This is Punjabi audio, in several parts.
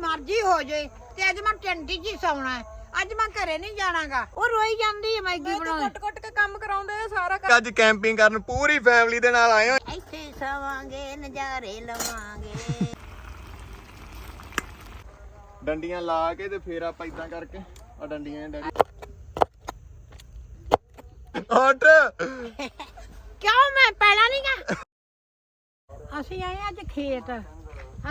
ਮਰਜ਼ੀ ਹੋ ਜੇ ਤੇ ਅੱਜ ਮੈਂ ਟੈਂਟੀ 'ਚ ਹੀ ਸੌਣਾ ਹੈ। ਅੱਜ ਮੈਂ ਘਰੇ ਨਹੀਂ ਜਾਣਾਗਾ। ਉਹ ਰੋਈ ਜਾਂਦੀ ਹੈ ਮੈਗੀ ਬਣਾਉਣ। ਕੁੱਟ ਕੇ ਕੰਮ ਕਰਾਉਂਦੇ ਆ ਸਾਰਾ ਅੱਜ ਕੈਂਪਿੰਗ ਕਰਨ ਪੂਰੀ ਫੈਮਿਲੀ ਦੇ ਨਾਲ ਆਏ ਹੋ ਇੱਥੇ ਸਵਾਂਗੇ ਨਜ਼ਾਰੇ ਲਵਾਂਗੇ। ਡੰਡੀਆਂ ਲਾ ਕੇ ਤੇ ਫੇਰ ਆਪਾਂ ਇਦਾਂ ਕਰਕੇ ਆ ਡੰਡੀਆਂ ਡੈਡੀ। ਹਟ ਕਿਉਂ ਮੈਂ ਪਹਿਲਾਂ ਨਹੀਂ ਗਾ? ਅਸੀਂ ਆਏ ਅੱਜ ਖੇਤ।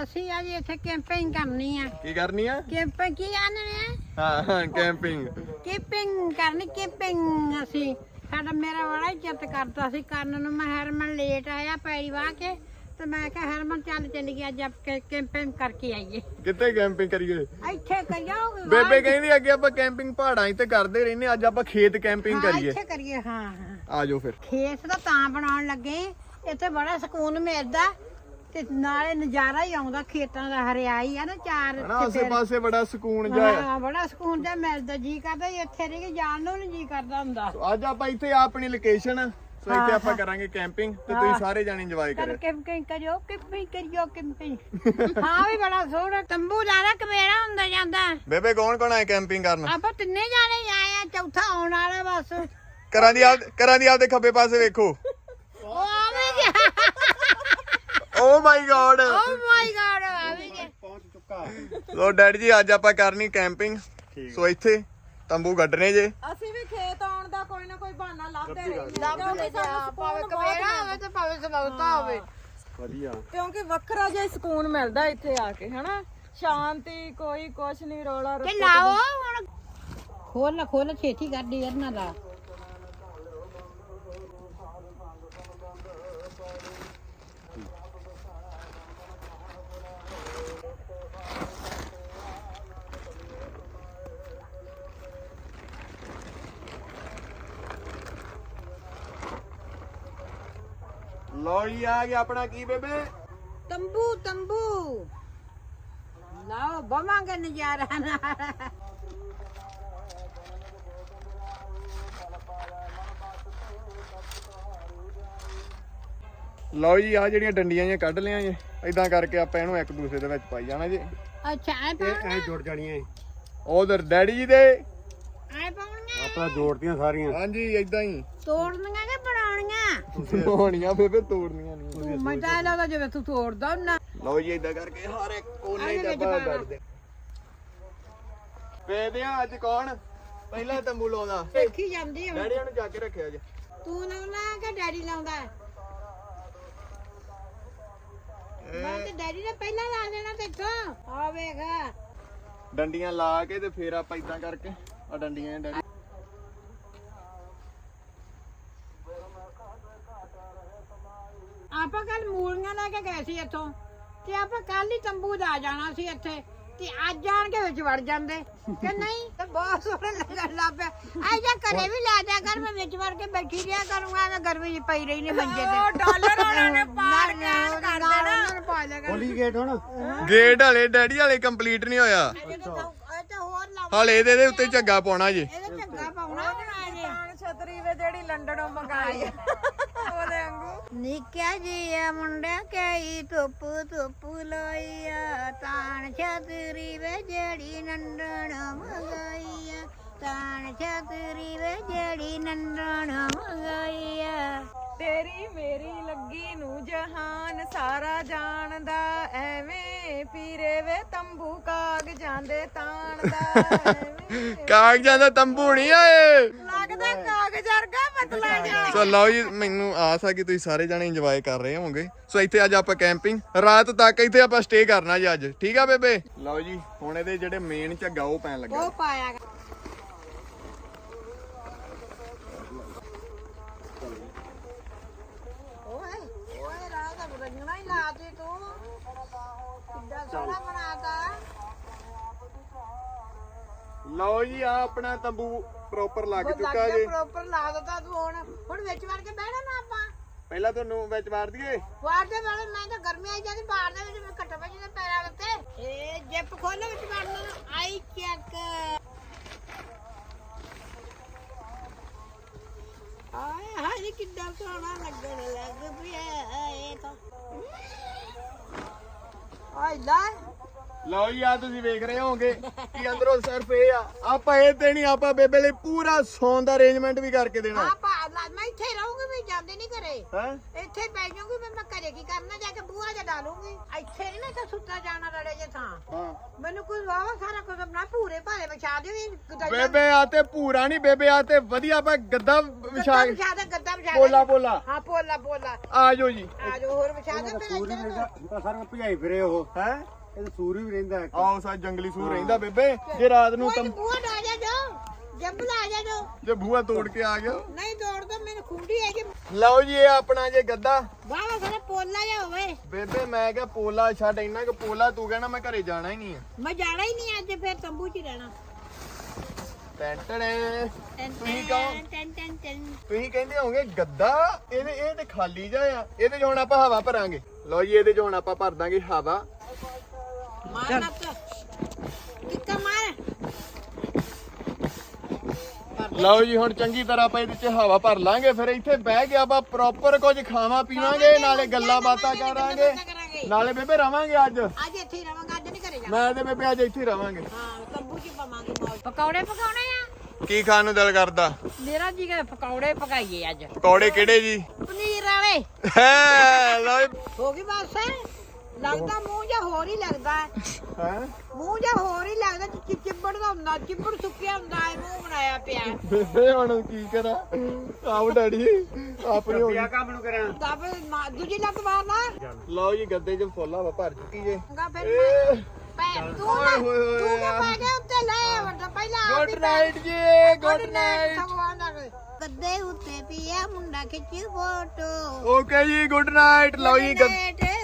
ਅਸੀਂ ਅੱਜ ਇੱਥੇ ਕੈਂਪਿੰਗ ਕਰਨੀ ਆ। ਕੀ ਕਰਨੀ ਆ? ਕੈਂਪਿੰਗ ਕੀ ਆਨੇ ਆ? ਹਾਂ ਕੈਂਪਿੰਗ ਕੈਂਪਿੰਗ ਕਰਨੀ ਕੈਂਪਿੰਗ ਅਸੀਂ। ਸਾਡਾ ਮੇਰਾ ਬੜਾ ਚਿੱਤ ਕਰਦਾ ਸੀ ਕਰਨ ਨੂੰ। ਮੈਂ ਹਰਮਨ ਲੇਟ ਆਇਆ ਪੈਰੀ ਵਾਹ ਕੇ ਤੇ ਮੈਂ ਕਿਹਾ ਹਰਮਨ ਚੱਲ ਚੱਲ ਗਿਆ ਜਦ ਕੈਂਪਿੰਗ ਕਰਕੇ ਆਈਏ। ਕਿੱਥੇ ਕੈਂਪਿੰਗ ਕਰੀਏ? ਇੱਥੇ ਕਰਿਓ ਬੇਬੇ ਕਹਿੰਦੀ ਅੱਗੇ ਆਪਾਂ ਕੈਂਪਿੰਗ ਪਹਾੜਾਂ ਤੇ ਕਰਦੇ ਰਹਿੰਦੇ ਅੱਜ ਆਪਾਂ ਖੇਤ ਕੈਂਪਿੰਗ ਕਰੀਏ। ਇੱਥੇ ਕਰੀਏ ਹਾਂ ਹਾਂ। ਆ ਜਾਓ ਫਿਰ। ਖੇਤ ਤਾਂ ਤਾਂ ਬਣਾਉਣ ਲੱਗੇ। ਇੱਥੇ ਬੜਾ ਸਕੂਨ ਮਿਲਦਾ। ਤੇ ਨਾਲੇ ਨਜ਼ਾਰਾ ਹੀ ਆਉਂਦਾ ਖੇਤਾਂ ਦਾ ਹਰਿਆਈ ਆ ਨਾ ਚਾਰ ਹਨਾ ਆਸੇ ਪਾਸੇ ਬੜਾ ਸਕੂਨ ਜਿਹਾ ਹੈ ਹਾਂ ਬੜਾ ਸਕੂਨ ਜਿਹਾ ਮਿਲਦਾ ਜੀ ਕਰਦਾ ਇੱਥੇ ਰਹਿ ਕੇ ਜਾਣ ਨੂੰ ਨਹੀਂ ਜੀ ਕਰਦਾ ਹੁੰਦਾ। ਅੱਜ ਆਪਾਂ ਇੱਥੇ ਆ ਆਪਣੀ ਲੋਕੇਸ਼ਨ ਸੋ ਇੱਥੇ ਆਪਾਂ ਕਰਾਂਗੇ ਕੈਂਪਿੰਗ ਤੇ ਤੁਸੀਂ ਸਾਰੇ ਜਾਣੇ ਇੰਜੋਏ ਕਰ ਕਰਿਓ। ਕੈਂਪਿੰਗ ਕਰਿਓ ਕੈਂਪਿੰਗ ਕਰਿਓ ਕੈਂਪਿੰਗ ਹਾਂ ਵੀ ਬੜਾ ਸੋਹਣਾ ਤੰਬੂ ਲਾਣਾ ਕਵੇੜਾ ਹੁੰਦਾ ਜਾਂਦਾ। ਬੇਬੇ ਕੌਣ ਕੌਣ ਆਏ ਕੈਂਪਿੰਗ ਕਰਨ? ਆਪਾਂ ਤਿੰਨੇ ਜਾਣੇ ਹੀ ਆਏ ਆ ਚੌਥਾ ਆਉਣ ਵਾਲਾ ਬਸ। ਕਰਾਂ ਦੀ ਆਪ ਕਰਾਂ ਦੀ ਆਪਦੇ ਖੱਬੇ ਪਾਸੇ ਵੇਖੋ ਉਹ ਆਵੇ ਗਿਆ ਓ ਮਾਈ ਗॉड ਓ ਮਾਈ ਗॉड ਆਵੇ ਗਿਆ ਸੋ ਡੈਡੀ ਜੀ ਅੱਜ ਆਪਾਂ ਕਰਨੀ ਕੈਂਪਿੰਗ ਸੋ ਇੱਥੇ ਤੰਬੂ ਗੱਡਣੇ ਜੇ। ਅਸੀਂ ਵੀ ਖੇਤ ਆਉਣ ਦਾ ਕੋਈ ਨਾ ਕੋਈ ਬਹਾਨਾ ਲੱਭਦੇ ਰਹਿੰਦੇ ਲੱਭਦੇ ਜਾ। ਭਾਵੇਂ ਕਵੇੜਾ ਹੋਵੇ ਤੇ ਭਾਵੇਂ ਸਮੌਤਾ ਹੋਵੇ। ਕਿਉਂਕਿ ਵੱਖਰਾ ਜਿਹਾ ਹੀ ਸਕੂਨ ਮਿਲਦਾ ਇੱਥੇ ਆ ਕੇ ਹਨਾ? ਸ਼ਾਂਤੀ ਕੋਈ ਕੁਛ ਨਹੀਂ ਰੋਲਾ ਤੇ ਲਾਓ ਹੁਣ। ਖੋਲ ਖੋਲ ਛੇਤੀ ਕਰ ਦੀ ਨਾ ਲਾ ਲੋ ਜੀ ਆ ਗਿਆ ਆਪਣਾ ਕੀ ਬੇਬੇ? ਤੰਬੂ ਤੰਬੂ। ਲਾਓ ਬਵਾਂਗੇ ਨਜ਼ਾਰਾ ਨਾਲ। ਲਓ ਜੀ ਆ ਜਿਹੜੀਆਂ ਡੰਡੀਆਂ ਜਿਹੀਆਂ ਕੱਢ ਲਿਆ ਜੇ ਇਦਾਂ ਕਰਕੇ ਆਪਾਂ ਇਹਨੂੰ ਇੱਕ ਦੂਸਰੇ ਦੇ ਵਿੱਚ ਪਾਈ ਜਾਣਾ ਜੇ। ਅੱਛਾ ਐ ਪਾਉਣਾ? ਜੁੜ ਜਾਣੀਆਂ ਉਧਰ ਡੈਡੀ ਜੀ ਦੇ। ਐ ਪਾਉਣੀਆਂ? ਆਪਣਾ ਜੋੜਦੀਆਂ ਸਾਰੀਆਂ। ਹਾਂਜੀ ਇਦਾਂ ਹੀ। ਤੋੜਨੀਆਂ ਕਿ ਬਣਾਉਣੀਆਂ ਹੋਣੀਆਂ ਬੇਬੇ ਤੋੜਨੀਆਂ ਨਹੀਂ। ਤੂੰ ਮਜ਼ਾ ਲੱਗਦਾ ਜਿਵੇਂ ਤੂੰ ਤੋੜਦਾ ਹੁੰਨਾ ਲਓ ਜੀ ਇਦਾਂ ਕਰਕੇ ਹਰ ਇੱਕ ਕੋਨੇ ਇਹਦੇ ਦਾ ਵਿੱਚ ਬਾਹਰ ਪਾਉਣਾ। ਕੱਢਦੇ ਵੇਖਦੇ ਆ ਅੱਜ ਕੌਣ? ਪਹਿਲਾਂ ਤੰਬੂ ਲਾਉਂਦਾ। ਦੇਖੀ ਜਾਂਦੀ ਹੁਣ ਡੈਡੀ ਨੂੰ ਜਾ ਕੇ ਰੱਖਿਆ ਜੇ ਤੂੰ ਲਾਉਣਾ ਕਿ ਡੈਡੀ ਲਾਉਂਦਾ? ਹੈ? ਮੈਂ ਤੇ ਡੈਡੀ ਨੇ ਪਹਿਲਾਂ ਲਾ ਦੇਣਾ ਤੇਥੋਂ। ਆ ਵੇਖ। ਡੰਡੀਆਂ ਲਾ ਕੇ ਤੇ ਫੇਰ ਆਪਾਂ ਇਦਾਂ ਕਰਕੇ। ਆ ਡੰਡੀਆਂ ਇਹ ਡੈਡੀ। ਆਪਾਂ ਕੱਲ ਮੂਲੀਆਂ ਲੈ ਕੇ ਗਏ ਸੀ ਇੱਥੋਂ ਤੇ ਆਪਾਂ ਕੱਲ ਹੀ ਤੰਬੂ ਦਾ ਜਾਣਾ ਸੀ ਇੱਥੇ ਤੇ ਅੱਜ ਆਣ ਕੇ ਵਿੱਚ ਵੜ ਜਾਂਦੇ ਕਿ ਨਹੀਂ ਤੇ ਬਹੁਤ ਸੋਹਣਾ ਲੱਗਣ ਲੱਗ ਪਿਆ। ਆਈ ਜਾ ਘਰੇ ਵੀ ਲੈ ਜਾ ਕਰ ਮੈਂ ਵਿੱਚ ਵੜ ਕੇ ਬੈਠੀ ਰਿਹਾ ਕਰੂੰਗਾ ਮੈਂ ਗਰਮੀ 'ਚ ਪਈ ਰਹੀ ਨੇ ਮੰਜੇ ਤੇ। ਡਾਲਰ ਉਹਨਾਂ ਨੇ ਪਾਰ ਕੈਨ ਕਰ ਦੇਣਾ। ਖੋਲੀ ਗੇਟ ਹੁਣ। ਗੇਟ ਹਲੇ ਡੈਡੀ ਹਲੇ ਕੰਪਲੀਟ ਨਹੀਂ ਹੋਇਆ। ਇਹ ਤਾਂ ਹੋਰ ਲਾ ਹਲੇ ਇਹਦੇ ਦੇ ਉੱਤੇ ਝੱਗਾ ਪਾਉਣਾ ਜੇ। ਇਹਦੇ ਝੱਗਾ ਪਾਉਣਾ। ਛਤਰੀ ਵੇ ਜਿਹੜੀ ਲੰਡਨੋਂ ਮੰਗਾਈ। ਨਿੱਕਿਆ ਜੀਆ ਮੁੰਡਾ ਕਈ ਧੁੱਪ ਧੁੱਪ ਲੋਈਆ ਤਾਣ ਛਤਰੀ ਵੇ ਜਿਹੜੀ ਨੰਦਣ ਮਗਾਈਆ ਤਾਣ ਛਤਰੀ ਵੇ ਜਿਹੜੀ ਨੰਦਣ ਮਗਾਈਆ ਤੇਰੀ ਮੇਰੀ ਲੱਗੀ ਨੂੰ ਜਹਾਨ ਸਾਰਾ ਜਾਣਦਾ ਐਵੇਂ ਪੀਰੇ ਵੇ ਤੰਬੂ ਕਾਗ ਜਾਂਦੇ ਤਾਣਦਾ ਐਵੇਂ ਕਾਗਜ਼ਾਂ ਦਾ ਤੰਬੂ ਨਹੀਂ ਆਏ। ਲੱਗਦਾ ਕਾਗਜ਼ ਵਰਗਾ ਪਤਲਾ ਜਿਹਾ। ਸੋ ਲਓ ਜੀ ਮੈਨੂੰ ਆਸ ਆ ਕਿ ਤੁਸੀਂ ਸਾਰੇ ਜਣੇ ਇੰਜੋਏ ਕਰ ਰਹੇ ਹੋਵੋਗੇ। ਸੋ ਇੱਥੇ ਅੱਜ ਆਪਾਂ ਕੈਂਪਿੰਗ ਰਾਤ ਤੱਕ ਇੱਥੇ ਆਪਾਂ ਸਟੇ ਕਰਨਾ ਜੀ ਅੱਜ। ਠੀਕ ਆ ਬੇਬੇ? ਲਓ ਜੀ ਹੁਣ ਇਹਦੇ ਜਿਹੜੇ ਮੇਨ ਝੱਗਾ ਉਹ ਪੈਣ ਲੱਗਾ। ਉਹ ਪਾਇਆ ਗਾ। ਓਏ ਓਏ ਰਾਹ ਦਾ ਰੰਗਣਾ ਹੀ ਲਾ ਦੇ ਤੂੰ ਕਿੱਡਾ ਸੋਹਣਾ ਬਣਾਤਾ ਲਓ ਜੀ ਆ ਆਪਣਾ ਤੰਬੂ ਪ੍ਰੋਪਰ ਲੱਗ ਚੁੱਕਾ ਜੀ। ਪ੍ਰੋਪਰ ਲਾ ਦਿੱਤਾ ਤੂੰ ਹੁਣ। ਹੁਣ ਵਿੱਚ ਵੜ ਕੇ ਬਹਿਣਾ ਨਾ ਆਪਾਂ। ਪਹਿਲਾਂ ਤੁਹਾਨੂੰ ਵਿੱਚ ਮਾਰ ਦਈਏ? ਵਾਰ ਦੇ ਵਾਲੇ ਮੈਂ ਤਾਂ ਗਰਮੀ ਆਈ ਜਾਂਦੀ ਬਾਹਰ ਦੇ ਵਿੱਚ ਮੈਂ ਘੱਟੋ ਪੈ ਜਿਹਦੇ ਪੈਰਾਂ ਉੱਤੇ। ਇਹ ਜਿੱਪ ਖੋਲੋ ਵਿੱਚ ਵੜਨ ਨੂੰ ਆਈ ਚੈੱਕ। ਆਏ ਹਾਏ ਕਿੱਡਾ ਸੋਹਣਾ ਲੱਗਣ ਲੱਗ ਪਿਆ ਇਹ ਤਾਂ। ਆਈ ਲੈ ਲਓ ਜੀ ਆ ਤੁਸੀਂ ਵੇਖ ਰਹੇ ਹੋਵੋਗੇ ਕਿ ਅੰਦਰੋਂ ਸਿਰਫ ਇਹ ਆ ਆਪਾਂ ਇਹ ਤੇ ਨਹੀਂ ਆਪਾਂ ਬੇਬੇ ਲਈ ਪੂਰਾ ਸੌਣ ਦਾ ਅਰੇਂਜਮੈਂਟ ਵੀ ਕਰਕੇ ਦੇਣਾ। ਹਾਂ ਪਾ ਲਾ- ਮੈਂ ਇੱਥੇ ਰਹੂੰਗੀ ਮੈਂ ਜਾਂਦੀ ਨਹੀਂ ਘਰੇ। ਹੈ? ਇੱਥੇ ਪੈ ਜਾਊਂਗੀ ਮੈਂ ਮੈਂ ਘਰੇ ਕੀ ਕਰਨਾ ਜਾ ਕੇ ਬੂਹਾ ਜਾ ਡਾਲੂੰਗੀ ਇੱਥੇ ਨਹੀਂ ਨਾ ਇੱਥੇ ਸੁੱਤਾ ਜਾਣਾ ਰੜੇ ਜੇ ਥਾਂ। ਹਾਂ। ਮੈਨੂੰ ਕੋਈ ਵਾਵਾ ਸਾਰਾ ਕੁਝ ਬਣਾ ਪੂਰੇ ਭਾਰੇ ਵਿਛਾ ਦਿਓ ਇਹ ਬੇਬੇ ਆ ਤੇ ਪੂਰਾ ਨਹੀਂ ਬੇਬੇ ਆ ਤੇ ਵਧੀਆ ਆਪਾਂ ਗੱਦਾ ਵਿਛਾ ਕੇ ਵਿਛਾ ਦੇ ਗੱਦਾ ਵਿਛਾ ਦੇ। ਬੋਲਾ ਬੋਲਾ ਹਾਂ ਪੋਲਾ ਪੋਲਾ। ਆ ਜਾਓ ਜੀ। ਆ ਜੋ ਹੋਰ ਵਿਛਾ ਦੇ ਫਿਰ। ਰਹਿੰਦਾ ਸਾਰਾ ਭਜਾਈ ਫਿਰੇ ਉਹ ਹੈ? ਇਹ ਸੂਰ ਵੀ ਰਹਿੰਦਾ ਇੱਕ। ਆਓ ਸਾ ਜੰਗਲੀ ਸੂਰ ਰਹਿੰਦਾ ਬੇਬੇ। ਜੇ ਰਾਤ ਨੂੰ ਕੋਈ ਤਾਂ ਨੀ, ਬੂਹਾ ਡਾ ਜਾ ਜੋ। ਜੰਬਲ ਆ ਜਾ ਜੋ। ਜੇ ਬੂਹਾ ਤੋੜ ਕੇ ਆ ਗਿਆ। ਨਹੀਂ ਦੌੜਦਾ ਮੈਨੂੰ ਖੁੰਡੀ ਹੈ ਕਿ ਲਓ ਜੀ ਇਹ ਆਪਣਾ ਜੇ ਗੱਦਾ। ਵਾਵਾ ਸਾਰਾ ਪੋਲਾ ਜਾ ਹੋਵੇ। ਬੇਬੇ ਮੈਂ ਕਿਹਾ ਪੋਲਾ ਛੱਡ ਇੰਨਾ ਕਿ ਪੋਲਾ ਤੂੰ ਕਹਿਣਾ ਮੈਂ ਘਰੇ ਜਾਣਾ ਹੀ ਨਹੀਂ ਆ। ਮੈਂ ਜਾਣਾ ਹੀ ਨਹੀਂ ਅੱਜ ਫਿਰ ਤੰਬੂ 'ਚ ਹੀ ਰਹਿਣਾ। ਟੈਨ ਤੁਸੀਂ ਕਹੋ। ਟੈਨ ਟੈਨ ਟੈਨ ਤੁਸੀਂ ਕਹਿੰਦੇ ਹੋਗੇ ਗੱਦਾ ਇਹਦੇ ਇਹ ਤੇ ਖਾਲੀ ਜਾ ਆ। ਇਹਦੇ 'ਚ ਹੁਣ ਆਪਾਂ ਹਵਾ ਭਰਾਂਗੇ। ਲਓ ਜੀ ਇਹਦੇ 'ਚ ਹੁਣ ਆਪਾਂ ਭਰ ਦਾਂਗੇ ਹਵਾ। ਕਿੱਕਾ ਮਾਰ ਲਓ ਜੀ ਹੁਣ ਚੰਗੀ ਤਰ੍ਹਾਂ ਆਪਾਂ ਇਹਦੇ 'ਚ ਹਵਾ ਭਰ ਲਾਂਗੇ ਫਿਰ ਇੱਥੇ ਬਹਿ ਕੇ ਆਪਾਂ ਪ੍ਰੋਪਰ ਕੁਝ ਖਾਵਾਂ ਪੀਵਾਂਗੇ ਨਾਲੇ ਗੱਲਾਂ ਬਾਤਾਂ ਕਰਾਂਗੇ। ਨਾਲੇ ਬੇਬੇ ਰਵਾਂਗੇ ਅੱਜ। ਅੱਜ ਇੱਥੇ ਹੀ ਰਵਾਂਗਾ ਅੱਜ ਨਹੀਂ ਘਰੇ ਜਾਣਾ। ਮੈਂ ਤੇ ਬੇਬੇ ਅੱਜ ਇੱਥੇ ਹੀ ਰਵਾਂਗੇ। ਹਾਂ ਤੰਬੂ 'ਚ ਪਵਾਂਗੇ ਮੌਜ। ਪਕੌੜੇ ਪਕਾਉਣੇ ਆ? ਕੀ ਖਾਣ ਨੂੰ ਦਿਲ ਕਰਦਾ? ਮੇਰਾ ਜੀ ਕਹਿੰਦਾ ਪਕੌੜੇ ਪਕਾਈਏ ਅੱਜ। ਪਕੌੜੇ ਕਿਹੜੇ ਜੀ? ਪਨੀਰ ਵਾਲੇ। ਹੈ ਲਓ ਹੋ ਗਈ ਬਸ। ਲੱਗਦਾ ਮੂੰਹ ਜਾਂ ਹੋਰ ਹੀ ਲੱਗਦਾ ਹੈ। ਹੈ? ਮੂੰਹ ਜਾਂ ਹੋਰ ਹੀ ਲੱਗਦਾ ਚਿ ਚਿੱਬੜ ਦਾ ਹੁੰਦਾ ਚਿੱਬੜ ਸੁੱਕਿਆ ਹੁੰਦਾ ਹੈ ਮੂੰਹ ਬਣਾਇਆ ਪਿਆ ਹੈ। ਬੇਬੇ ਹੁਣ ਕੀ ਕਰਾਂ? ਆਉ ਡੈਡੀ ਆਪਣੀ ਹੋ ਗਈ ਕੰਮ ਨੂੰ ਕਰਾਂ। ਦੱਬ ਮਾ- ਦੂਜੀ ਲੱਤ ਮਾਰ ਲਾ ਲਓ ਜੀ ਗੱਦੇ 'ਚ ਫੁੱਲ ਹਵਾ ਭਰ ਚੁੱਕੀ ਜੇ। ਚੰਗਾ ਫਿਰ ਏ। ਤੂੰ ਓਏ ਨਾ ਹੋਏ ਹੋਏ ਤੂੰ ਨਾ ਯਾਰ। ਪੈ ਗਿਆ ਉੱਤੇ ਲੈ ਵੱਡਾ ਪਹਿਲਾਂ ਆਪ ਹੀ ਗੁੱਡ ਪੈ- ਨਾਈਟ ਜੀ ਗੁੱਡ ਨਾਈਟ ਦਾ ਗੱਦੇ ਉੱਤੇ ਪਿਆ ਮੁੰਡਾ ਖਿੱਚ ਫੋਟੋ। ਓਕੇ ਜੀ ਗੁੱਡ ਨਾਈਟ ਲਓ ਜੀ ਗੱਦ- ਤਾਂ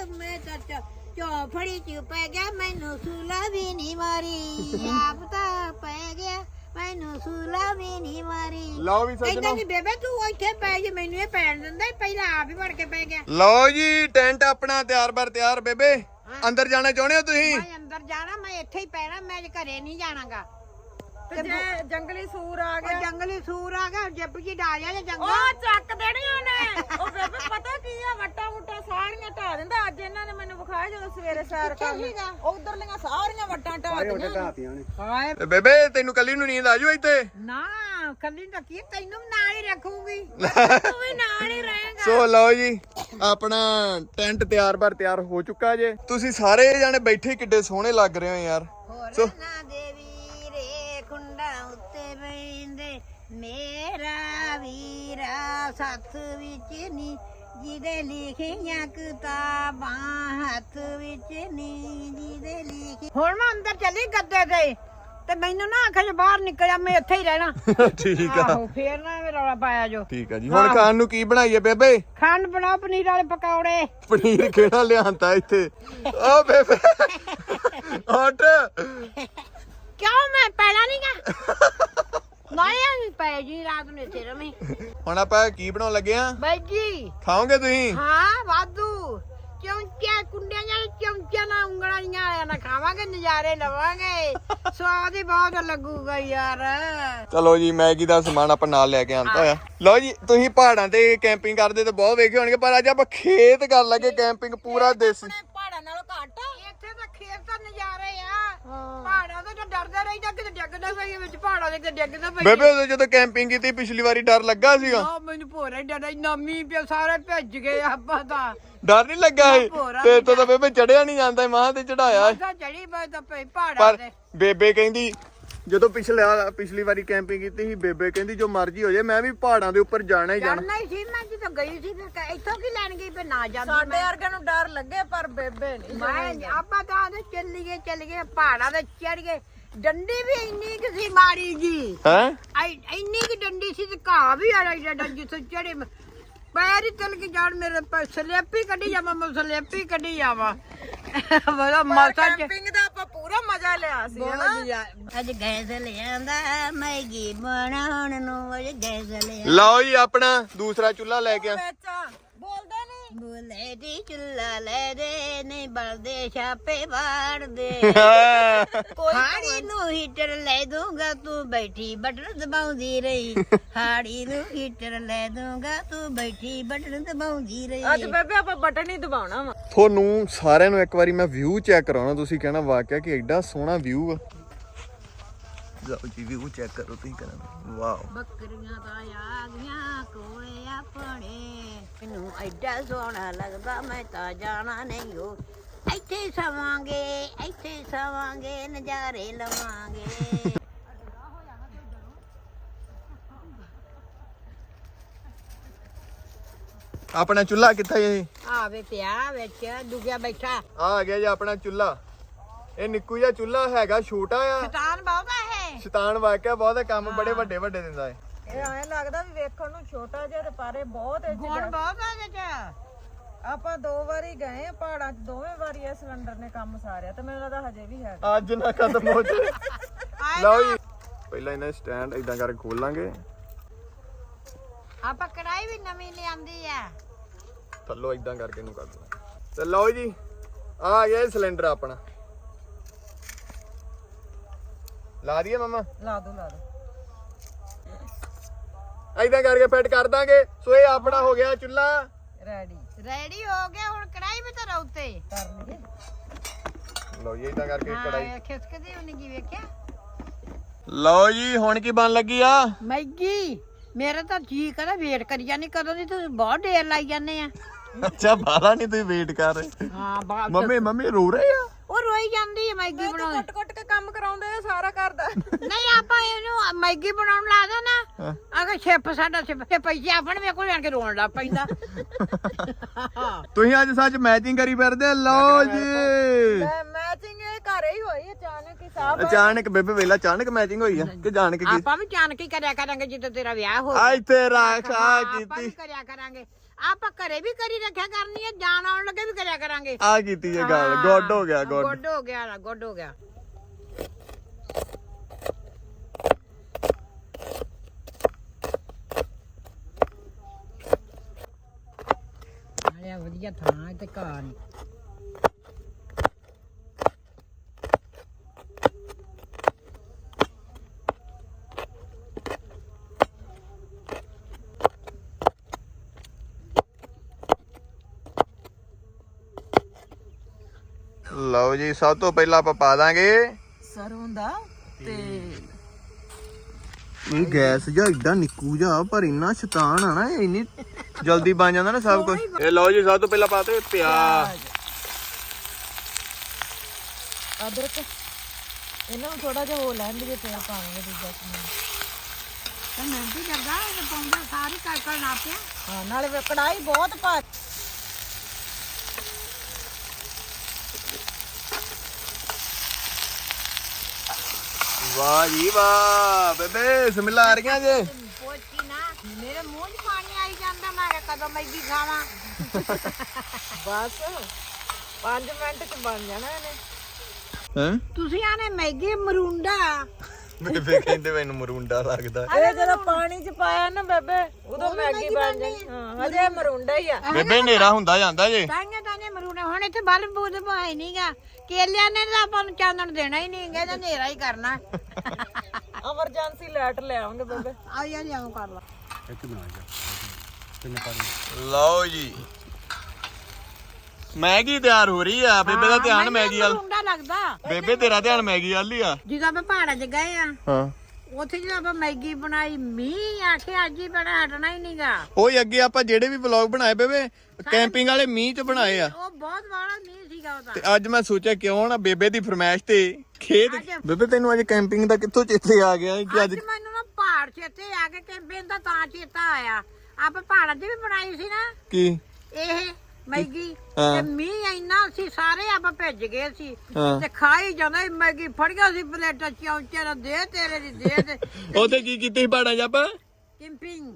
ਚੌਫੜੀ ਚ ਪੈ ਗਿਆ ਮੈਨੂੰ ਸੂਲਾ ਵੀ ਨਹੀਂ ਮਾਰੀ। ਆਪ ਤਾਂ ਪੈ ਗਿਆ ਮੈਨੂੰ ਸੂਲਾ ਵੀ ਨਹੀਂ ਮਾਰੀ। ਲਓ ਵੀ ਕਹਿੰਦਾ ਸੱਜਣੋ ਕਿ ਬੇਬੇ ਤੂੰ ਇੱਥੇ ਪੈ ਜੇ ਮੈਨੂੰ ਇਹ ਪੈਣ ਦਿੰਦਾ ਪਹਿਲਾਂ ਆਪ ਹੀ ਵੜ ਕੇ ਪੈ ਗਿਆ। ਲਓ ਜੀ ਟੈਂਟ ਆਪਣਾ ਤਿਆਰ ਬਰ ਤਿਆਰ ਬੇਬੇ। ਅੰਦਰ ਜਾਣਾ ਚਾਹੁੰਦੇ ਹੋ ਤੁਸੀਂ? ਮੈਂ ਅੰਦਰ ਜਾਣਾ ਮੈਂ ਇੱਥੇ ਹੀ ਪੈਣਾ ਮੈਂ ਅੱਜ ਘਰੇ ਨਹੀਂ ਜਾਣਾਗਾ। ਤੇ ਜੇ ਜੰਗਲੀ ਸੂਰ ਆ ਉਹ ਗਿਆ। ਜੰਗਲੀ ਸੂਰ ਆ ਗਿਆ ਜੱਬ ਜੀ ਡਾਲਿਆ ਜੇ ਜੰਗਲ? ਉਹ ਚੱਕ ਦੇਣੀਆਂ ਨੇ। ਉਹ ਬੇਬੇ ਪਤਾ ਕੀ ਆ ਵੱਟਾ ਵੁੱਟਾ ਢਾ ਦਿੰਦਾ ਅੱਜ ਇਹਨਾਂ ਨੇ ਮੈਨੂੰ ਵਿਖਾਇਆ ਜਦੋਂ ਸਵੇਰੇ ਸੈਰ ਕਰਨ? ਉਧਰਲੀਆਂ ਸਾਰੀਆਂ ਵੱਟਾਂ ਢਾ ਦਿੱਤੀਆਂ। ਨੇ ਹਾਏ। ਤੇ ਬੇਬੇ ਤੈਨੂੰ ਕੱਲੀ ਨੂੰ ਨੀਂਦ ਆ ਜੂ ਇੱਥੇ? ਨਾ ਕੱਲੀ ਤਾਂ ਕੀ ਤੈਨੂੰ ਵੀ ਨਾਲ ਹੀ ਰੱਖੂਗੀ। ਤੂੰ ਵੀ ਨਾਲ ਹੀ ਰਹੇਗਾ। ਸੋ ਲਓ ਜੀ ਆਪਣਾ ਟੈਂਟ ਤਿਆਰ ਬਰ ਤਿਆਰ ਹੋ ਚੁੱਕਾ ਜੇ। ਤੁਸੀਂ ਸਾਰੇ ਜਾਣੇ ਬੈਠੇ ਕਿੱਡੇ ਸੋਹਣੇ ਲੱਗ ਰਹੇ ਹੋ ਯਾਰ। ਸੋ ਨਾ ਦੇਵੀ ਰੇ ਖੁੰਡਾ ਉੱਤੇ ਬੈਂਦੇ ਮੇਰਾ ਵੀਰਾ ਸੱਥ ਵਿੱਚ ਨੀ ਜਿਹਦੇ ਲਿਖੀਆਂ ਕਿਤਾਬਾਂ ਹੱਥ ਵਿੱਚ ਨੀ ਜਿਹਦੇ ਲਿਖੀ ਹੁਣ ਮੈਂ ਅੰਦਰ ਚੱਲੀ ਗੱਦੇ ਤੇ ਤੇ ਮੈਨੂੰ ਨਾ ਆਖੇ ਜੇ ਬਾਹਰ ਨਿਕਲਿਆ ਮੈਂ ਇੱਥੇ ਹੀ ਰਹਿਣਾ। ਠੀਕ ਆ। ਆਹੋ ਫੇਰ ਨਾ ਐਵੇਂ ਰੌਲਾ ਪਾਇਆ ਜੋ। ਠੀਕ ਆ ਜੀ। ਹੁਣ ਖਾਣ ਨੂੰ ਕੀ ਬਣਾਈਏ ਬੇਬੇ? ਖੰਡ ਬਣਾਓ ਪਨੀਰ ਵਾਲੇ ਪਕੌੜੇ। ਪਨੀਰ ਕਿਹੜਾ ਲਿਆਂਦਾ ਇੱਥੇ? ਓ ਬੇਬੇ। ਹਟ। ਕਿਉਂ ਮੈਂ ਪਹਿਲਾਂ ਨਹੀਂ ਗਾ ਨਾਲਿਆਂ ਵੀ ਪੈ ਜੀ ਰਾਤ ਨੂੰ ਇੱਥੇ ਰਵੀਂ। ਹੁਣ ਆਪਾਂ ਕੀ ਬਣਾਉਣ ਲੱਗੇ ਆ? ਬਾਈ ਜੀ। ਖਾਓਗੇ ਤੁਸੀਂ? ਹਾਂ ਵਾਧੂ। ਚੌਂਚਿਆ ਕੁੰਡਿਆਂ ਨਾਲ ਚੌਂਚਿਆਂ ਨਾਲ ਉਂਗਲਾਂ ਨਾਲ ਖਾਵਾਂਗੇ ਨਜ਼ਾਰੇ ਲਵਾਂਗੇ। ਸਵਾਦ ਹੀ ਬਹੁਤ ਲੱਗੂਗਾ ਯਾਰ। ਚਲੋ ਜੀ ਮੈਗੀ ਦਾ ਸਮਾਨ ਆਪਾਂ ਨਾਲ ਲੈ ਕੇ ਆਂਦਾ ਹੋਇਆ। ਲਓ ਜੀ ਤੁਸੀਂ ਪਹਾੜਾਂ ਤੇ ਕੈਂਪਿੰਗ ਕਰਦੇ ਤਾਂ ਬਹੁਤ ਵੇਖੇ ਹੋਣਗੇ ਪਰ ਅੱਜ ਆਪਾਂ ਖੇਤ ਕਰਨ ਲੱਗੇ ਕੈਂਪਿੰਗ ਪੂਰਾ ਦੇਸੀ ਪਹਾੜਾਂ ਨਾਲੋਂ ਘੱਟ ਇੱਥੇ ਤਾਂ ਖੇਤ ਤਾਂ ਨਜ਼ਾਰੇ ਆ ਪਹਾੜਾਂ ਤੋਂ ਤਾਂ ਡਰਦਾ ਰਹਿੰਦਾ ਕਿਤੇ ਡਿੱਗਦਾ ਪਈ ਵਿੱਚ ਪਹਾੜਾਂ ਦੇ ਕਿਤੇ ਡਿੱਗਦਾ ਪਈ ਬੇਬੇ ਉਦੋਂ ਜਦੋਂ ਕੈਂਪਿੰਗ ਕੀਤੀ ਪਿਛਲੀ ਵਾਰੀ ਡਰ ਲੱਗਾ ਸੀਗਾ? ਆ ਮੈਨੂੰ ਭੋਰਾ ਹੀ ਡਰ ਇੰਨਾ ਮੀਂਹ ਪਿਆ ਸਾਰੇ ਭਿੱਜ ਗਏ ਆਪਾਂ ਤਾਂ। ਡਰ ਨਹੀਂ ਲੱਗਾ ਭੋਰਾ ਤੇ ਇੱਥੋਂ ਤਾਂ ਬੇਬੇ ਚੜਿਆ ਨਹੀਂ ਜਾਂਦਾ ਮਾਂ ਤੇ ਚੜਾਇਆ। ਤਾਂ ਚੜੀ ਪਈ ਤਾਂ ਪਈ ਪਹਾੜਾਂ ਪਰ ਦੇ ਬੇਬੇ ਕਹਿੰਦੀ ਜਦੋਂ ਪਿਛਲੇ ਪਿਛਲੀ ਵਾਰੀ ਕੈਂਪਿੰਗ ਕੀਤੀ ਸੀ ਬੇਬੇ ਕਹਿੰਦੀ ਜੋ ਮਰਜ਼ੀ ਹੋ ਜਾਏ ਮੈਂ ਵੀ ਪਹਾੜਾਂ ਦੇ ਉੱਪਰ ਜਾਣਾ ਹੀ ਜਾਣਾ। ਜਾਣਾ ਹੀ ਸੀ ਮੈਂ ਜਦੋਂ ਗਈ ਸੀ ਫਿਰ ਕ- ਇੱਥੋਂ ਕੀ ਲੈਣ ਗਈ? ਫਿਰ ਨਾ ਜਾਂਦੀ ਸਾਡੇ ਵਰਗੇ ਨੂੰ ਡਰ ਲੱਗੇ ਪਰ ਬੇਬੇ ਨਹੀਂ ਮੈਂ ਆਪਾਂ ਤਾਂ ਆਦੇ ਚੱਲੀਏ ਚੱਲੀਏ ਪਹਾੜਾਂ ਤੇ ਚੜ ਗਏ ਡੰਡੀ ਵੀ ਇੰਨੀ ਕਿ ਸੀ ਮਾਰੀ ਜੀ। ਹੈ? ਇੰਨੀ ਕਿ ਡੰਡੀ ਸੀ ਤੇ ਘਾਹ ਵੀ ਆ ਰਿਹਾ ਡੰਡੀ ਜਿੱਥੋਂ ਚੜੇ ਪੈਰ ਹੀ ਤਲ ਕੇ ਜਾਣ ਮੇਰੇ ਪੈ- ਸਲੇਪੀ ਕੱਢੀ ਜਾਵਾਂ ਮੈਂ ਸਲੇਪੀ ਕੱਢੀ ਜਾਵਾਂ। ਬੜਾ ਮਸਾ ਚ ਕੈਂਪਿੰਗ ਦਾ ਆਪਾਂ ਪੂਰਾ ਮਜ਼ਾ ਲਿਆ ਸੀ ਹਨਾ? ਅੱਜ ਗੈਸ ਲਿਆਂਦਾ ਮੈਗੀ ਬਣਾਉਣ ਨੂੰ ਅੱਜ ਗੈਸ ਲਿਆ ਲਓ ਜੀ ਆਪਣਾ ਦੂਸਰਾ ਚੁੱਲ੍ਹਾ ਲੈ ਕੇ ਆ। ਬੁਲੇ ਦੀ ਚੁੱਲਾ ਲੈ ਦੇ ਨਹੀਂ ਬਲਦੇ ਛਾਪੇ ਵਾੜਦੇ। ਹਾੜੀ ਨੂੰ ਹੀਟਰ ਲੈ ਦੂੰਗਾ ਤੂੰ ਬੈਠੀ ਬਟਨ ਦਬਾਉਂਦੀ ਰਹੀ। ਹਾੜੀ ਨੂੰ ਹੀਟਰ ਲੈ ਦੂੰਗਾ ਤੂੰ ਬੈਠੀ ਬਟਨ ਦਬਾਉਂਦੀ ਰਹੀ। ਅੱਜ ਬੇਬੇ ਆਪਾਂ ਬਟਨ ਹੀ ਦਬਾਉਣਾ ਵਾ। ਤੁਹਾਨੂੰ ਸਾਰਿਆਂ ਨੂੰ ਇੱਕ ਵਾਰੀ ਮੈਂ ਵਿਊ ਚੈੱਕ ਕਰਾਉਣਾ ਤੁਸੀਂ ਕਹਿਣਾ ਵਾਕਿਆ ਕਿ ਐਡਾ ਸੋਹਣਾ ਵਿਊ ਆ। ਜਾਓ ਜੀ ਵਿਊ ਚੈੱਕ ਕਰੋ ਤੁਸੀਂ ਕਹਿਣਾ ਵਾਓ। ਬੱਕਰੀਆਂ ਤਾਂ ਆ ਗਈਆਂ ਕੋਲੇ ਆਪਣੇ। ਮੈਨੂੰ ਐਡਾ ਸੋਹਣਾ ਲੱਗਦਾ ਮੈਂ ਤਾਂ ਜਾਣਾ ਨਹੀਂ ਹੋ ਇੱਥੇ ਸਵਾਂਗੇ ਇੱਥੇ ਸਵਾਂਗੇ ਨਜ਼ਾਰੇ ਲਵਾਂਗੇ। ਆਪਣਾ ਚੁੱਲ੍ਹਾ ਕਿੱਥੇ ਹੈ ਆਵੇ ਪਿਆ ਵਿੱਚ ਦੁਗਿਆ ਬੈਠਾ। ਆ ਆ ਗਿਆ ਜੀ ਆਪਣਾ ਚੁੱਲ੍ਹਾ। ਇਹ ਨਿੱਕੂ ਜਿਹਾ ਚੁੱਲ੍ਹਾ ਹੈਗਾ ਛੋਟਾ ਆ। ਸ਼ੈਤਾਨ ਬਹੁਤਾ ਹੈ ਸ਼ੈਤਾਨ ਵਾਕਿਆ ਬਹੁਤ ਕੰਮ ਬੜੇ ਵੱਡੇ ਵੱਡੇ ਦਿੰਦਾ ਹੈ ਇਹ ਐਂ ਲੱਗਦਾ ਵੀ ਵੇਖਣ ਨੂੰ ਛੋਟਾ ਜਿਹਾ ਤੇ ਪਾਰੇ ਬਹੁਤ ਇਹ 'ਚ ਗੁਣ ਬਹੁਤ ਹੈ ਇਹਦੇ ਚ? ਆਪਾਂ ਦੋ ਵਾਰੀ ਗਏ ਆ ਪਹਾੜਾਂ 'ਚ ਦੋਵੇਂ ਵਾਰੀ ਇਹ ਸਿਲੰਡਰ ਨੇ ਕੰਮ ਸਾਰਿਆ ਤੇ ਮੈਨੂੰ ਲੱਗਦਾ ਹਜੇ ਵੀ ਹੈ। ਅੱਜ ਨਾ ਖਤਮ ਹੋ ਜਾਏ। ਲਓ ਜੀ ਪਹਿਲਾਂ ਇਹਨਾਂ ਸਟੈਂਡ ਇਦਾਂ ਕਰਕੇ ਖੋਲਾਂਗੇ ਆਪਾਂ ਕੜਾਈ ਵੀ ਨਵੀਂ ਲਿਆਂਦੀ ਆ। ਥੱਲੋਂ ਇਦਾਂ ਕਰਕੇ ਇਹਨੂੰ ਕੱਢ ਲਾਂ ਤੇ ਲਓ ਜੀ ਆ ਆ ਗਿਆ ਇਹ ਸਿਲੰਡਰ ਆਪਣਾ। ਲਾ ਦਈਏ ਮਮਾ? ਲਾ ਦੋ ਲਾ ਦੋ। ਇਦਾਂ ਕਰਕੇ ਫਿੱਟ ਕਰ ਦਾਂਗੇ। ਸੋ ਇਹ ਆਪਣਾ ਹੋ ਗਿਆ ਚੁੱਲ੍ਹਾ। ਰੈਡੀ ਰੈਡੀ ਹੋ ਗਿਆ ਹੁਣ ਕੜਾਈ ਵੀ ਧਰੋ ਉੱਤੇ। ਕਰ ਲਈਏ ਲਓ ਜੀ ਇਦਾਂ ਕਰਕੇ ਕੜਾਈ ਖਿਸਕਦੀ ਉਹਨੇ ਕੀ ਵੇਖਿਆ? ਲਓ ਜੀ ਹੁਣ ਕੀ ਬਣ ਲੱਗੀ ਆ? ਮੈਗੀ। ਮੇਰਾ ਤਾਂ ਜੀ ਕਰਾ ਵੇਟ ਕਰੀ ਜਾਨੀ ਕਦੋਂ ਦੀ ਤੁਸੀਂ ਬਹੁਤ ਢੇਰ ਲਾਈ ਜਾਂਦੇ ਆ। ਅੱਛਾ ਬਾਲਾ ਨਹੀਂ ਤੁਸੀਂ ਵੇਟ ਕਰ ਰਹੇ। ਹਾਂ ਮੰਮੀ ਮੰਮੀ ਰੋ ਰਹੇ ਆ? ਉਹ ਰੋਈ ਜਾਂਦੀ ਹੈ ਮੈਗੀ ਬਣਾਉਣ। ਕੁੱਟ ਕੁੱਟ ਕੇ ਕੰਮ ਕਰਾਉਂਦੇ ਆ ਸਾਰਾ ਕਰਦਾ ਨਹੀਂ ਆਪਾਂ ਇਹਨੂੰ ਮੈਗੀ ਬਣਾਉਣ ਲਾ ਦੋ ਨਾ। ਅਗਰ ਸ਼ੈਫ ਸਾਡਾ ਤੇ ਪੈਸੇ ਆਪਣ ਮੇਰੇ ਕੋਲ ਆਣ ਕੇ ਰੋਣ ਲੱਗ ਪੈਂਦਾ। ਤੁਸੀਂ ਅੱਜ ਸੱਚ ਮੈਚਿੰਗ ਕਰੀ ਫਿਰਦੇ ਲਓ ਜੀ। ਮੈਚਿੰਗ ਇਹ ਘਰੇ ਹੀ ਹੋਈ ਅਚਾਨਕ ਹੀ ਸਾਹਬ ਅਚਾਨਕ ਬੇਬੇ ਵੇਲਾ ਅਚਾਨਕ ਮੈਚਿੰਗ ਹੋਈ ਆ ਕਿ ਜਾਣ ਕੇ? ਆਪਾਂ ਵੀ ਜਾਣ ਕੇ ਕਰਿਆ ਕਰਾਂਗੇ ਜਦੋਂ ਤੇਰਾ ਵਿਆਹ ਹੋ ਆ ਇੱਥੇ ਰੱਖ ਵੀ ਕੀਤੀ। ਕਰਿਆ ਕਰਾਂਗੇ। ਆਪਾਂ ਘਰੇ ਵੀ ਕਰੀ ਰੱਖਿਆ ਕਰਨੀ ਹੈ ਜਾਣ ਆਉਣ ਲੱਗੇ ਵੀ ਕਰਿਆ ਕਰਾਂਗੇ। ਆ ਕੀਤੀ ਇਹ ਗੱਲ ਗੁੱਡ ਹੋ ਗਿਆ ਗੁੱਡ। ਗੁੱਡ ਹੋ ਗਿਆ ਨਾ ਗੁੱਡ ਹੋ ਗਿਆ। ਆਇਆ ਵਧੀਆ ਥਾਂ ਤੇ ਘਰ ਨੀ। ਲਓ ਜੀ ਸਭ ਤੋਂ ਪਹਿਲਾਂ ਆਪਾਂ ਪਾ ਦਾਂਗੇ। ਸਰੋਂ ਦਾ ਤੇ ਇਹ ਗੈਸ ਜਾਂ ਏਡਾ ਨਿੱਕੂ ਜਾ ਪਰ ਇੰਨਾ ਸ਼ੈਤਾਨ ਆ ਨਾ ਇਹ ਇੰਨੀ ਜਲਦੀ ਬਣ ਜਾਂਦਾ ਨਾ ਸਭ ਕੁਝ ਇਹ ਲਓ ਜੀ ਸਭ ਤੋਂ ਪਹਿਲਾਂ ਪਾਤੇ ਪਿਆਜ਼। ਅਦਰਕ ਇਹਨਾਂ ਨੂੰ ਥੋੜਾ ਜਿਹਾ ਹੋ ਲੈਣ ਦੇ ਫਿਰ ਪਾਵਾਂਗੇ ਦੂਜਾ ਸਮਾਨ ਤੇ ਮਹਿੰਦੀ ਲੱਗਾ ਇਹ ਪਾਉਂਦਾ ਸਾਰੀ ਕਰ ਕਰ ਨਾ ਪਿਆ। ਹਾਂ ਨਾਲੇ ਕੜਾਈ ਬਹੁਤ ਪਾ ਵਾਹ ਜੀ ਵਾਹ ਬੇਬੇ ਸਮਿਲਾ ਆ ਰਹੀਆਂ ਜੇ। ਪੋਚੀ ਨਾ ਮੇਰੇ ਮੂੰਹ 'ਚ ਪਾਣੀ ਆਈ ਜਾਂਦਾ ਮੈਂ ਕਿਹਾ ਕਦੋਂ ਮੈਗੀ ਖਾਵਾਂ ਬਸ 5 ਮਿੰਟ ਚ ਬਣ ਜਾਣਾ ਇਹਨੇ। ਹੈ? ਤੁਸੀਂ ਆਨੇ ਮੈਗੀ ਮਰੂੰਡਾ। ਬੇਬੇ ਕਹਿੰਦੇ ਮੈਨੂੰ ਮਰੂੰਡਾ ਲੱਗਦਾ। ਇਹ ਜਦੋਂ ਪਾਣੀ ਚ ਪਾਇਆ ਨਾ ਬੇਬੇ ਉਦੋਂ ਮੈਗੀ ਬਣ ਜਾਣੀ। ਹਾਂ ਹਜੇ ਮਰੁੰਡਾ ਹੀ ਆ। ਬੇਬੇ ਹਨੇਰਾ ਹੁੰਦਾ ਜਾਂਦਾ ਜੇ। ਤਾਂਗੇ ਤਾਂਗੇ ਮਰੂੰਡੇ ਹੁਣ ਇੱਥੇ ਬਲਬ ਬੂਦ ਭਾਈ ਨਹੀਂਗਾ ਕੇਲਿਆਂ ਨੇ ਤਾਂ ਆਪਾਂ ਨੂੰ ਚਾਨਣ ਦੇਣਾ ਹੀ ਨਹੀਂਗਾ ਇਹਦਾ ਹਨੇਰਾ ਹੀ ਕਰਨਾ। ਐਮਰਜੈਂਸੀ ਲੈਟ ਲੈ ਆਵਾਂਗੇ ਬੇਬੇ। ਆ ਯਾਰ ਜਾਉਂ ਕਰ ਲਾ ਲਓ ਜੀ। ਮੈਗੀ ਤਿਆਰ ਹੋ ਰਹੀ ਆ ਬੇਬੇ ਦਾ ਧਿਆਨ ਮੈਗੀ ਵੱਲ। ਮਰੂੰਡਾ ਲੱਗਦਾ। ਬੇਬੇ ਤੇਰਾ ਧਿਆਨ ਮੈਗੀ ਵੱਲ ਹੀ ਆ। ਜਦੋਂ ਆਪਾਂ ਪਹਾੜਾਂ 'ਚ ਗਏ ਆ ਹਾਂ। ਉੱਥੇ ਜਦੋਂ ਆਪਾਂ ਮੈਗੀ ਬਣਾਈ ਮੀਂਹ ਆਖੇ ਅੱਜ ਹੀ ਬਣਾ ਹਟਣਾ ਹੀ ਨਹੀਂਗਾ ਉਹ ਹੀ ਅੱਗੇ ਆਪਾਂ ਜਿਹੜੇ ਵੀ ਵਲੌਗ ਬਣਾਏ ਬੇਬੇ ਕੈਂਪਿੰਗ ਵਾਲੇ ਮੀਂਹ ਚ ਬਣਾਏ ਆ। ਉਹ ਬਹੁਤ ਵਾਲਾ ਮੀਂਹ ਸੀਗਾ ਉਹਦਾ ਤੇ। ਅੱਜ ਮੈਂ ਸੋਚਿਆ ਕਿਉਂ ਨਾ ਬੇਬੇ ਦੀ ਫਰਮਾਇਸ਼ ਤੇ ਖੇਤ ਬੇਬੇ ਤੈਨੂੰ ਅੱਜ ਕੈਂਪਿੰਗ ਦਾ ਕਿੱਥੋਂ ਚੇਤੇ ਆ ਗਿਆ ਕਿ ਅੱਜ ਅੱਜ ਮੈਨੂੰ ਨਾ ਪਹਾੜ ਚੇਤੇ ਆ ਕੇ ਕੈਂਪੇਨ ਦਾ ਤਾਂ ਚੇਤਾ ਆਇਆ। ਆਪਾਂ ਪਹਾੜਾਂ 'ਚ ਵੀ ਬਣਾਈ ਸੀ ਨਾ। ਕੀ? ਇਹ ਮੈਗੀ ਹਾਂ। ਤੇ ਮੀਂਹ ਇੰਨਾ ਸੀ ਸਾਰੇ ਆਪਾਂ ਭਿੱਜ ਗਏ ਸੀ। ਹਾਂ। ਤੇ ਖਾਈ ਜਾਂਦਾ ਸੀ ਮੈਗੀ ਫੜੀਆਂ ਸੀ ਪਲੇਟਾਂ ਚੌਂਚੇ ਨਾਲ ਦੇ ਤੇਰੇ ਦੀ ਦੇ ਤੇ ਉੱਥੇ ਕੀ ਕੀਤੀ ਸੀ ਪਹਾੜਾਂ 'ਚ ਆਪਾਂ? ਕਿੰਪਿੰਗ।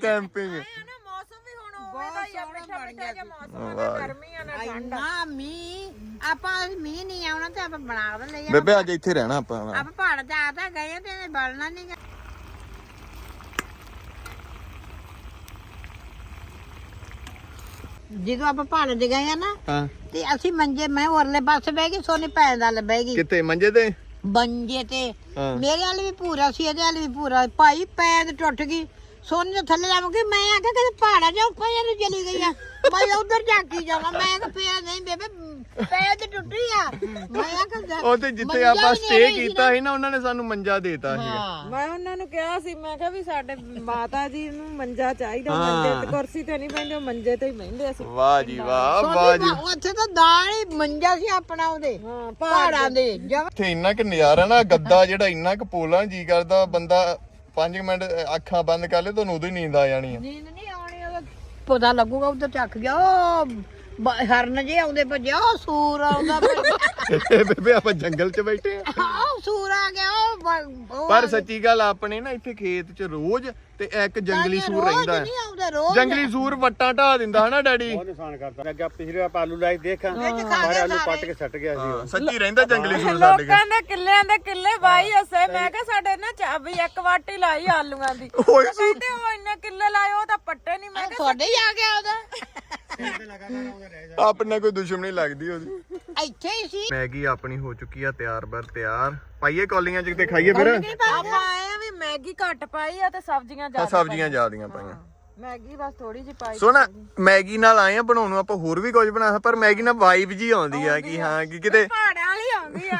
ਕੈਂਪਿੰਗ। ਨਾ ਮੌਸਮ ਵੀ ਹੁਣ ਉਵੇਂ ਦਾ ਹੀ ਆ ਮਿੱਠਾ ਮਿੱਠਾ ਜਿਹਾ ਮੌਸਮ ਆ ਵਾਹ। ਨਾ ਗਰਮੀ ਆ ਨਾ ਠੰਡ ਇੰਨਾ ਮੀਂਹ ਆਪਾਂ ਮੀਂਹ ਨਹੀਂ ਆਉਣਾ ਤੇ ਆਪਾਂ ਬਣਾ ਲੈਂਦੇ ਆ ਬੇਬੇ ਅੱਜ ਇੱਥੇ ਰਹਿਣਾ ਆਪਾਂ। ਆਪਾਂ ਪਹਾੜ ਤੇ ਆ ਤਾਂ ਗਏ ਆ ਤੇ ਇਹਨੇ ਬਲਣਾ ਨਹੀਂ ਗਾ। ਜਦੋਂ ਆਪਾਂ ਪਹਾੜ ਤੇ ਗਏ ਆ ਨਾ ਹਾਂ। ਤੇ ਅਸੀਂ ਮੰਜੇ ਮੈਂ ਉਰਲੇ ਪਾਸੇ ਬਹਿ ਗਈ ਸੋਨੀ ਭੈਣ ਦਾ ਬਹਿ ਗਈ। ਕਿੱਥੇ ਮੰਜੇ ਤੇ? ਬੰਜੇ ਤੇ। ਹਾਂ। ਮੇਰੇ ਵਾਲ ਵੀ ਪੂਰਾ ਸੀ ਇਹਦੇ ਵਾਲ ਵੀ ਪੂਰਾ ਭਾਈ ਪੈਰ ਟੁੱਟ ਗਈ। ਸੋਨੀ ਦੇ ਥੱਲੇ ਲੱਗ ਗਈ ਮੈਂ ਆਖਿਆ ਕਿ ਪਹਾੜਾ ਜਾ ਉੱਪਰ ਨੂੰ ਚਲੀ ਗਈ ਆ। ਮੈਂ ਉਧਰ ਝਾਕੀ ਜਾਵਾਂ। ਮੈਂ ਕਿ ਫੇਰ ਨਹੀਂ ਬੇਬੇ ਪੈਰ ਤੇ ਟੁੱਟੀ ਆ। ਮੈਂ ਆਖਿਆ ਉਹ ਤੇ ਜਿੱਥੇ ਮੰਜਾ ਆਪਾਂ ਸਟੇ ਕੀਤਾ ਸੀ ਨਾ ਉਹਨਾਂ ਨੇ ਸਾਨੂੰ ਮੰਜਾ ਦੇਤਾ ਸੀ ਮੈਂ ਉਹਨਾਂ ਨੂੰ ਕਿਹਾ ਸੀ ਮੈਂ ਕਿਹਾ ਵੀ ਸਾਡੇ ਮਾਤਾ ਜੀ ਨੂੰ ਮੰਜਾ ਚਾਹੀਦਾ ਹਾਂ। ਮੰਜੇ ਤੇ ਕੁਰਸੀ ਤੇ ਨਹੀਂ ਉਹ ਮੰਜੇ ਤੇ ਹੀ ਬਹਿੰਦੇ ਸੀ ਵਾਹ ਜੀ ਵਾਹ ਵਾਹ ਜੀ। ਉੱਥੇ ਤਾਂ ਦਾਲ ਹੀ ਮੰਜਾ ਸੀ ਆਪਣਾ ਉਹਦੇ ਹਾਂ ਪਹਾੜਾਂ ਦੇ। ਇੱਥੇ ਇੰਨਾ ਕਿ ਨਜ਼ਾਰਾ ਨਾ ਗੱਦਾ ਜਿਹੜਾ ਇੰਨਾ ਕੁ ਪੋਲਾ ਜੀ ਕਰਦਾ ਬੰਦਾ 5 ਮਿੰਟ ਅੱਖਾਂ ਬੰਦ ਕਰ ਲੇ, ਤੁਹਾਨੂੰ ਉਦੋਂ ਹੀ ਨੀਂਦ ਆ ਜਾਣੀ ਆ। ਨੀਂਦ ਨਹੀਂ ਆਉਣੀ, ਉਹਦਾ ਪਤਾ ਲੱਗੂਗਾ, ਉਧਰ ਚੱਕ ਗਿਆ, ਉਹ ਬ- ਹਰਨ ਜੇ ਆਉਂਦੇ ਭੱਜਿਆ ਉਹ ਸੂਰ ਆਉਂਦਾ ਭੱਜਿਆ। ਬੇਬੇ ਆਪਾਂ ਜੰਗਲ 'ਚ ਬੈਠੇ ਆ। ਉਹ ਸੂਰ ਆ ਗਿਆ ਉਹ ਬ- ਉਹ ਪਰ ਸੱਚੀ ਗੱਲ ਆਪਣੇ ਨਾ ਇੱਥੇ ਖੇਤ 'ਚ ਰੋਜ਼ ਤੇ ਇੱਕ ਜੰਗਲੀ ਸੂਰ ਰੋਜ਼ ਰਹਿੰਦਾ ਹੈ। ਨਹੀਂ ਆਉਂਦਾ ਰੋਜ਼ ਜੰਗਲੀ ਸੂਰ ਵੱਟਾਂ ਢਾ ਦਿੰਦਾ ਹਨਾ ਡੈਡੀ? ਬਹੁਤ ਨੁਕਸਾਨ ਕਰਦਾ। ਅੱਗੇ ਪਿਛਲੇ ਵਾਰ ਆਲੂ ਲਾਈ ਦੇਖਾਂ ਵਿੱਚ ਖਾ ਸਾਰੇ ਗਏ ਆਲੂ ਪੱਟ ਸਾਰੇ ਕੇ ਸੱਟ ਗਿਆ ਸੀ। ਉਹ। ਸੱਚੀ ਰਹਿੰਦਾ ਜੰਗਲੀ ਸੂਰ ਸਾਡੇ ਕੋਲ। ਲੋਕਾਂ ਦੇ ਕਿੱਲਿਆਂ ਦੇ ਕਿੱਲੇ ਬਾਈ ਹੱਸੇ ਮੈਂ ਕਿਹਾ ਸਾਡੇ ਨਾ ਚਾਬੀ ਇੱਕ ਵਾਟੀ ਲਾਈ ਆਲੂਆਂ ਦੀ। ਉਹ ਓਏ। ਕਹਿੰਦੇ ਉਹ ਇੰਨੇ ਕਿੱਲੇ ਲਾਏ ਉਹ ਤਾਂ ਪੱਟੇ ਨਹੀਂ ਮੈਂ ਕਿਹਾ ਤੁਹਾਡੇ ਹੀ ਆ ਗਿਆ ਉਹਦਾ। ਆਪਣੇ ਕੋਈ ਦੁਸ਼ਮਣੀ ਲੱਗਦੀ ਉਹਦੀ। ਇੱਥੇ ਹੀ ਸੀ। ਮੈਗੀ ਆਪਣੀ ਹੋ ਚੁੱਕੀ ਆ ਤਿਆਰ ਬਰ ਤਿਆਰ। ਪਾਈਏ ਕੌਲੀਆਂ 'ਚ ਤੇ ਖਾਈਏ ਫਿਰ? ਆਪਾਂ ਆਏ ਆ ਵੀ ਮੈਗੀ ਘੱਟ ਪਾਈ ਆ ਤੇ ਸਬਜ਼ੀਆਂ ਆ ਜ਼ਿਆਦਾ ਸਬਜ਼ੀਆਂ ਜ਼ਿਆਦੀਆਂ ਪਾਈਆਂ। ਮੈਗੀ ਬਸ ਥੋੜੀ ਜਿਹੀ ਪਾਈ ਸੋ ਨਾ ਮੈਗੀ ਨਾਲ ਆਏ ਆ ਬਣਾਉਣ ਨੂੰ ਆਪਾਂ ਹੋਰ ਵੀ ਕੁਝ ਬਣਾ ਪਰ ਮੈਗੀ ਨਾਲ ਵਾਈਬ ਜੀ ਆਉਂਦੀ ਆ ਕਿ ਹਾਂ ਕਿ ਕਿਤੇ ਪਹਾੜਾਂ ਵਾਲੀ ਆਉਂਦੀ ਆ।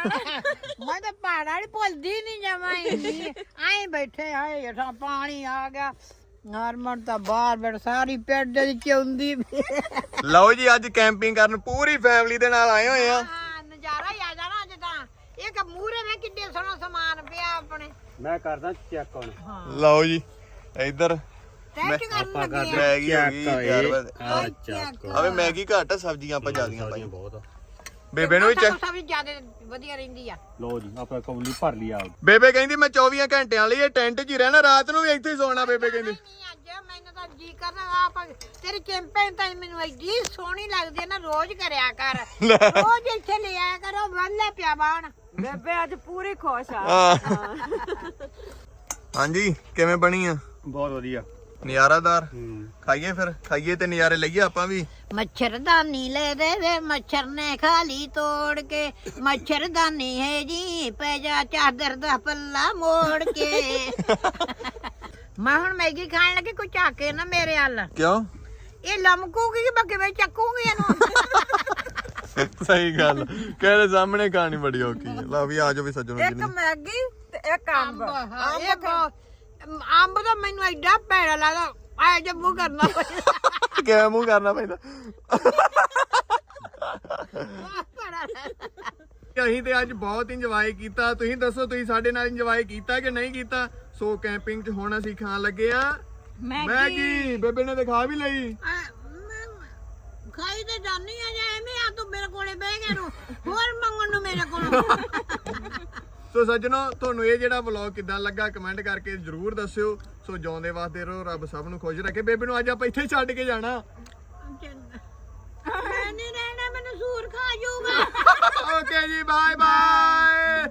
ਮੈਂ ਤਾਂ ਪਹਾੜਾਂ ਵਾਲੀ ਭੁੱਲਦੀ ਨਹੀਂ ਜਮਾ ਹੀ ਆਏ ਬੈਠੇ ਆਏ ਹੇਠਾਂ ਪਾਣੀ ਆ ਗਿਆ। ਹਰਮਨ ਤਾਂ ਬਾਹਰ ਬੈਠ ਸਾਰੀ ਪਿੰਡ ਦੀ ਚੌਂਦੀ ਲਓ ਜੀ ਅੱਜ ਕੈਂਪਿੰਗ ਕਰਨ ਪੂਰੀ ਫੈਮਿਲੀ ਦੇ ਨਾਲ ਆਏ ਹੋਏ ਆ। ਹਾਂ ਨਜ਼ਾਰਾ ਹੀ ਆ ਜਾਣਾ ਅੱਜ ਤਾਂ। ਇਹ ਕਿ ਮੂਰੇ ਨੇ ਕਿੱਡੇ ਸੋਹਣਾ ਸਮਾਨ ਪਿਆ ਆਪਣੇ। ਮੈਂ ਕਰਦਾ ਚੈੱਕ ਹੁਣ। ਲਓ ਜੀ ਇੱਧਰ ਟੈਸਟ ਕਰਨ ਲੱਗੇ ਆ। ਮੈਗੀ ਹੋ ਗਈ ਆ ਚੱਕ। ਆਵੇ ਮੈਗੀ ਘੱਟ ਆ ਸਬਜ਼ੀਆਂ ਆਪਾਂ ਜ਼ਿਆਦੀਆਂ ਪਾਈਆਂ। ਬਹੁਤ ਬੇਬੇ ਨੂੰ ਵੀ ਚੱਕ ਸਭ ਜ਼ਿਆਦਾ ਵਧੀਆ ਰਹਿੰਦੀ ਆ। ਲੋ ਜੀ ਆਪਾਂ ਕੌਲੀ ਭਰ ਲਈ ਆ ਬੇਬੇ ਕਹਿੰਦੀ ਮੈਂ 24 ਘੰਟਿਆਂ ਲਈ ਇਹ ਟੈਂਟ 'ਚ ਹੀ ਰਹਿਣਾ ਰਾਤ ਨੂੰ ਵੀ ਇੱਥੇ ਹੀ ਸੌਣਾ ਬੇਬੇ ਕਹਿੰਦੀ। ਨਹੀਂ ਅੱਜ ਮੈਨੂੰ ਤਾਂ ਜੀ ਕਰਦਾ ਆਪ ਤੇਰੀ ਕੈਂਪੇਨ ਤਾਂ ਮੈਨੂੰ ਐਡੀ ਸੋਹਣੀ ਲੱਗਦੀ ਹੈ ਨਾ ਰੋਜ਼ ਕਰਿਆ ਕਰ। ਰੋਜ਼ ਇੱਥੇ ਲੈ ਆਇਆ ਕਰੋ ਬੰਦਾ ਪਿਆ ਬਾਣ ਬੇਬੇ ਅੱਜ ਪੂਰੀ ਖੁਸ਼ ਆ। ਹਾਂ। ਹਾਂਜੀ ਕਿਵੇਂ ਬਣੀ ਆ? ਬਹੁਤ ਵਧੀਆ। ਨਜ਼ਾਰਾਦਾਰ ਖਾਈਏ ਫਿਰ ਖਾਈਏ ਤੇ ਨਜ਼ਾਰੇ ਲਈਏ ਆਪਾਂ ਵੀ। ਮੱਛਰਦਾਨੀ ਲੈ ਦੇ ਵੇ ਮੱਛਰ ਨੇ ਖਾਲੀ ਤੋੜ ਕੇ। ਮੱਛਰਦਾਨੀ ਹੈ ਜੀ ਪੈ ਜਾ ਚਾਦਰ ਦਾ ਪੱਲਾ ਮੋੜ ਕੇ। ਮੈਂ ਹੁਣ ਮੈਗੀ ਖਾਣ ਲੱਗੀ ਕੋਈ ਝਾਕੇ ਨਾ ਮੇਰੇ ਹੱਲ ਕਿਉਂ? ਇਹ ਲਮਕੂਗੀ ਕਿ ਬੱਕੇ ਵਿੱਚ ਚੱਕੂਗੀ ਇਹਨੂੰ? ਸਹੀ ਗੱਲ। ਕਹਿੰਦੇ ਸਾਹਮਣੇ ਕਹਾਣੀ ਬੜੀ ਔਖੀ ਹੈ। ਲਓ ਵੀ ਆ ਜਾਓ ਵੀ ਸੱਜਣੋ ਇੱਕ ਮੈਗੀ ਤੇ ਇੱਕ ਅੰਬ। ਬਹੁਤ- ਅੰਬ ਤਾਂ ਮੈਨੂੰ ਐਡਾ ਭੈੜਾ ਲੱਗਦਾ ਆਏ ਜੇ ਮੂੰਹ ਕਰਨਾ ਪੈਂਦਾ। ਕਿਵੇਂ ਮੂੰਹ ਕਰਨਾ ਪੈਂਦਾ? ਭੈੜਾ ਲੱਗਦਾ। ਅਸੀਂ ਤੇ ਅੱਜ ਬਹੁਤ ਇੰਜੋਏ ਕੀਤਾ। ਤੁਸੀਂ ਦੱਸੋ ਤੁਸੀਂ ਸਾਡੇ ਨਾਲ ਇੰਜੋਏ ਕੀਤਾ ਕਿ ਨਹੀਂ ਕੀਤਾ? ਸੋ ਕੈਂਪਿੰਗ 'ਚ ਹੁਣ ਅਸੀਂ ਖਾਣ ਲੱਗੇ ਆ। ਮੈਗੀ। ਬੇਬੇ ਨੇ ਦਿਖਾ ਵੀ ਲਈ। ਮੈਂ ਖਾਈ ਤੇ ਜਾਨੀ ਆ ਜਾਂ ਐਵੇਂ ਆ ਤੂੰ ਮੇਰੇ ਕੋਲੇ ਬਹਿ ਗਿਆ ਨੂੰ। ਹੋਰ ਮੰਗਣ ਨੂੰ ਮੇਰੇ ਕੋਲ। ਸੋ ਸੱਜਣੋ ਤੁਹਾਨੂੰ ਇਹ ਜਿਹੜਾ ਵਲੌਗ ਕਿਦਾਂ ਲੱਗਾ ਕਮੈਂਟ ਕਰਕੇ ਜਰੂਰ ਦੱਸਿਓ। ਸੋ ਜਿਉਂਦੇ ਵਾਸਤੇ ਰਹੋ ਰੱਬ ਸਭ ਨੂੰ ਖੁਸ਼ ਰੱਖੇ। ਬੇਬੇ ਨੂੰ ਅੱਜ ਆਪਾਂ ਇੱਥੇ ਛੱਡ ਕੇ ਜਾਣਾ। ਮੈਂ ਨਹੀਂ ਰਹਿਣਾ ਮੈਨੂੰ ਸੂਰ ਖਾ ਜਾਊਗਾ। ਓਕੇ ਜੀ ਬਾਏ ਬਾਏ